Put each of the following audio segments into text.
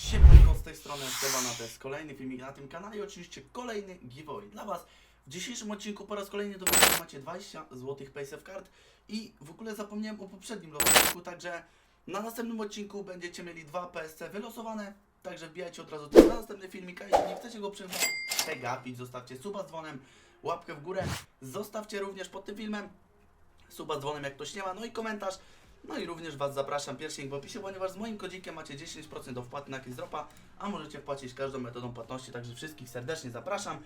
Siemanko, z tej strony Esteban, to jest kolejny filmik na tym kanale i oczywiście kolejny giveaway dla Was. W dzisiejszym odcinku po raz kolejny do wygrania macie 20 zł Paysafe Card i w ogóle zapomniałem o poprzednim losowaniu, także na następnym odcinku będziecie mieli dwa PSC wylosowane, także wbijajcie od razu na następny filmik, a jeśli nie chcecie go przegapić, zostawcie suba z dzwonem, łapkę w górę, zostawcie również pod tym filmem suba z dzwonem jak ktoś nie ma, no i komentarz. No i również Was zapraszam, pierwszy link w opisie, ponieważ z moim kodzikiem macie 10% do wpłaty na Dropa, a możecie wpłacić każdą metodą płatności, także wszystkich serdecznie zapraszam.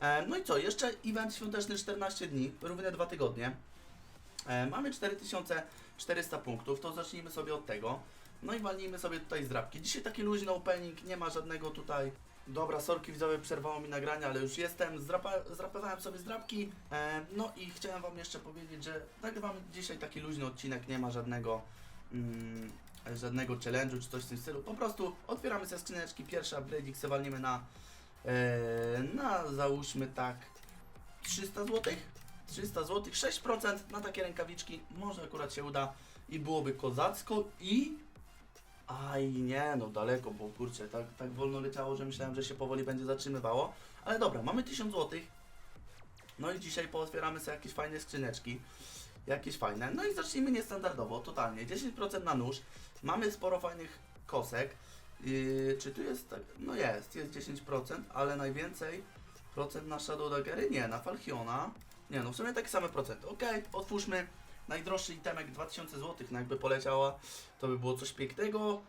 E, no i co, jeszcze event świąteczny 14 dni, równe 2 tygodnie. E, mamy 4400 punktów, to zacznijmy sobie od tego. No i walnijmy sobie tutaj zdrabki. Dzisiaj taki luźny opening, nie ma żadnego tutaj... Dobra, sorki widzowie, przerwało mi nagranie, ale już jestem. Zdrapa, zdrapowałem sobie zdrabki. E, no i chciałem wam jeszcze powiedzieć, że nagrywam dzisiaj taki luźny odcinek, nie ma żadnego mm, żadnego challenge'u czy coś w tym stylu. Po prostu otwieramy ze skrzyneczki, pierwszy upgrade'ik se walniemy na e, na załóżmy tak 300 zł. 300 zł, 6% na takie rękawiczki. Może akurat się uda i byłoby kozacko i Aj nie, no daleko, bo kurczę, tak, tak wolno leciało, że myślałem, że się powoli będzie zatrzymywało. Ale dobra, mamy 1000 zł. No i dzisiaj pootwieramy sobie jakieś fajne skrzyneczki. Jakieś fajne. No i zacznijmy niestandardowo, totalnie. 10% na nóż. Mamy sporo fajnych kosek. Yy, czy tu jest tak? No jest, jest 10%, ale najwięcej procent na Shadow Daggery? Nie, na Falchiona. Nie, no w sumie takie same procenty. Okej, otwórzmy. Najdroższy itemek 2000 zł, no jakby poleciała, to by było coś pięknego.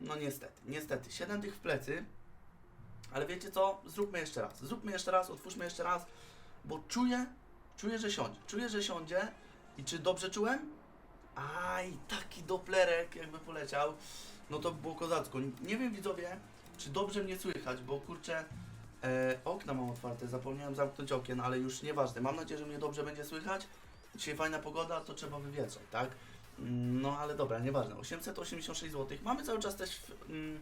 No niestety, niestety. 7 tych w plecy. Ale wiecie co? Zróbmy jeszcze raz. Zróbmy jeszcze raz, otwórzmy jeszcze raz, bo czuję, czuję, że siądzie. Czuję, że siądzie. I czy dobrze czułem? Aj, taki doplerek jakby poleciał. No to by było kozacko. Nie wiem widzowie, czy dobrze mnie słychać, bo kurczę, e, okna mam otwarte, zapomniałem zamknąć okien, ale już nieważne. Mam nadzieję, że mnie dobrze będzie słychać. Dzisiaj fajna pogoda, to trzeba wywietrzać, tak? No ale dobra, nieważne. 886 zł. Mamy cały czas też mm,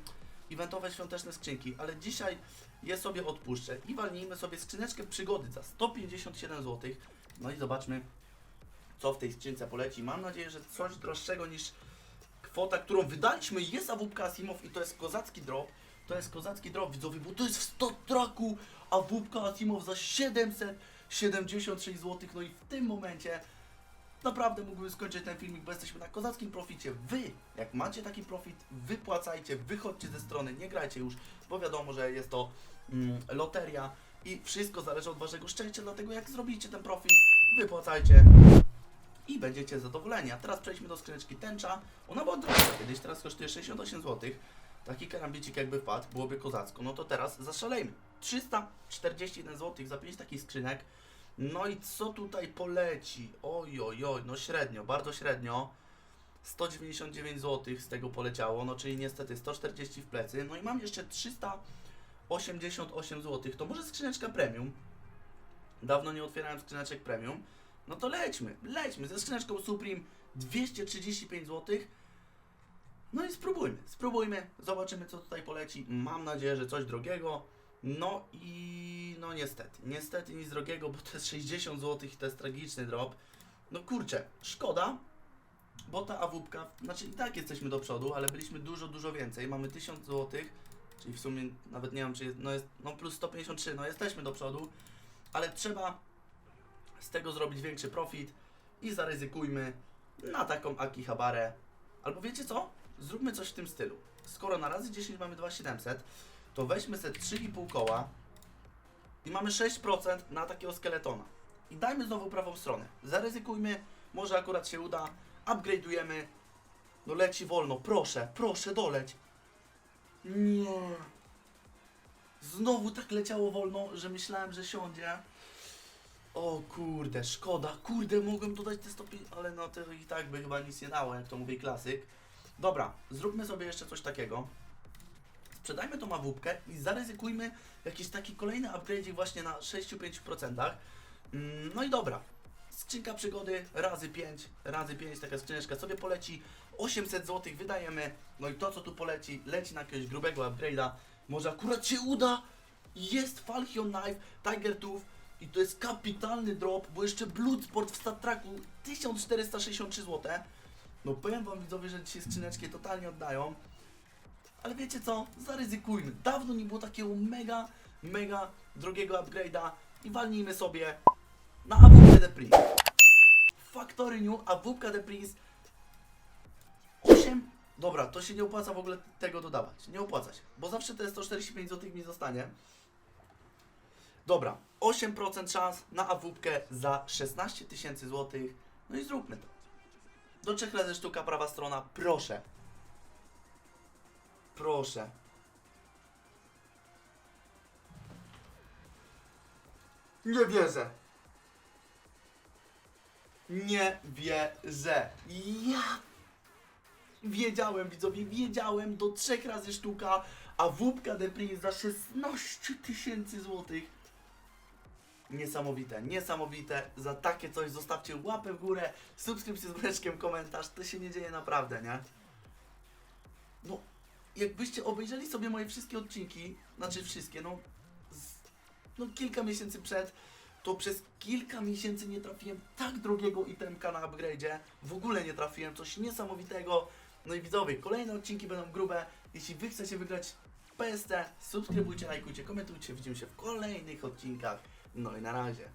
eventowe świąteczne skrzynki, ale dzisiaj je sobie odpuszczę i walnijmy sobie skrzyneczkę przygody za 157 zł. No i zobaczmy, co w tej skrzynce poleci. Mam nadzieję, że coś droższego niż kwota, którą wydaliśmy jest AWP Asimow i to jest kozacki drop. To jest kozacki drop, widzowie, bo to jest w 100 traku AWP Asimow za 776 zł. No i w tym momencie naprawdę mógłbym skończyć ten filmik, bo jesteśmy na kozackim proficie. Wy, jak macie taki profit, wypłacajcie, wychodźcie ze strony, nie grajcie już, bo wiadomo, że jest to mm, loteria i wszystko zależy od waszego szczęścia, dlatego jak zrobicie ten profit, wypłacajcie i będziecie zadowoleni. A teraz przejdźmy do skrzyneczki tęcza. Ona była droższa kiedyś, teraz kosztuje 68 zł. Taki karambicik jakby wpadł, byłoby kozacko. No to teraz zaszalejmy. 341 zł za 5 takich skrzynek. No i co tutaj poleci? Oj, oj, oj, no średnio, bardzo średnio. 199 zł z tego poleciało, no czyli niestety 140 w plecy. No i mam jeszcze 388 zł. To może skrzyneczka premium. Dawno nie otwierałem skrzyneczek premium. No to lećmy, lećmy ze skrzyneczką Supreme 235 zł. No i spróbujmy, spróbujmy, zobaczymy co tutaj poleci. Mam nadzieję, że coś drogiego. No i no niestety, niestety nic drogiego, bo to jest 60 zł i to jest tragiczny drop. No kurczę, szkoda, bo ta awupka, znaczy i tak jesteśmy do przodu, ale byliśmy dużo, dużo więcej. Mamy 1000 zł, czyli w sumie nawet nie wiem czy jest, no jest, no plus 153, no jesteśmy do przodu, ale trzeba z tego zrobić większy profit i zaryzykujmy na taką Akihabarę. Albo wiecie co? Zróbmy coś w tym stylu. Skoro na razy 10 mamy 2700, to weźmy sobie 3,5 koła i mamy 6% na takiego skeletona. I dajmy znowu prawą stronę. Zaryzykujmy, może akurat się uda. Upgrade'ujemy. No leci wolno, proszę, proszę doleć. Nie. Znowu tak leciało wolno, że myślałem, że siądzie. O kurde, szkoda, kurde, mogłem dodać te stopy, ale no to i tak by chyba nic nie dało, jak to mówi klasyk. Dobra, zróbmy sobie jeszcze coś takiego. Sprzedajmy tą awupkę i zaryzykujmy jakiś taki kolejny upgrade właśnie na 6-5%. Mm, No i dobra, skrzynka przygody razy 5, razy 5, taka skrzyneczka sobie poleci. 800 zł wydajemy, no i to co tu poleci, leci na jakiegoś grubego upgrade'a. Może akurat się uda. Jest Falchion Knife, Tiger Tooth, i to jest kapitalny drop, bo jeszcze Bloodsport w StatTracku 1463 zł. No powiem wam widzowie, że dzisiaj skrzyneczki totalnie oddają. Ale wiecie co? Zaryzykujmy. Dawno nie było takiego mega, mega drogiego upgrade'a i walnijmy sobie na AWP The Prince. Factory New AWP The Prince 8. Dobra, to się nie opłaca w ogóle tego dodawać. Nie opłaca się, bo zawsze te 145 zł mi zostanie. Dobra, 8% szans na AWP za 16 tysięcy złotych. No i zróbmy to. Do trzech razy sztuka, prawa strona, proszę. Proszę. Nie wierzę. Nie wierzę. Ja wiedziałem, widzowie, wiedziałem do trzech razy sztuka, a wódka The za 16 tysięcy złotych. Niesamowite, niesamowite. Za takie coś zostawcie łapę w górę, subskrypcję z woreczkiem, komentarz. To się nie dzieje naprawdę, nie? Jakbyście obejrzeli sobie moje wszystkie odcinki, znaczy wszystkie, no, z, no kilka miesięcy przed, to przez kilka miesięcy nie trafiłem tak drogiego itemka na upgrade'zie. W ogóle nie trafiłem, coś niesamowitego. No i widzowie, kolejne odcinki będą grube. Jeśli wy chcecie wygrać PST, subskrybujcie, lajkujcie, komentujcie. Widzimy się w kolejnych odcinkach. No i na razie.